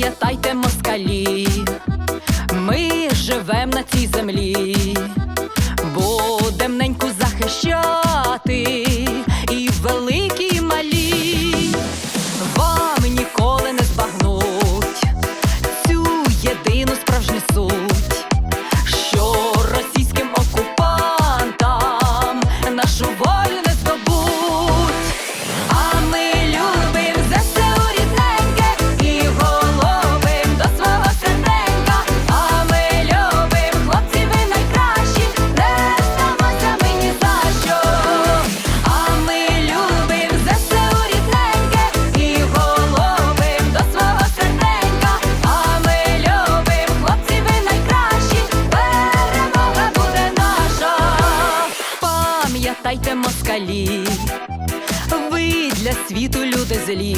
пам'ятайте москалі, ми живем на цій землі. Пам'ятайте москалі ви для світу люди злі.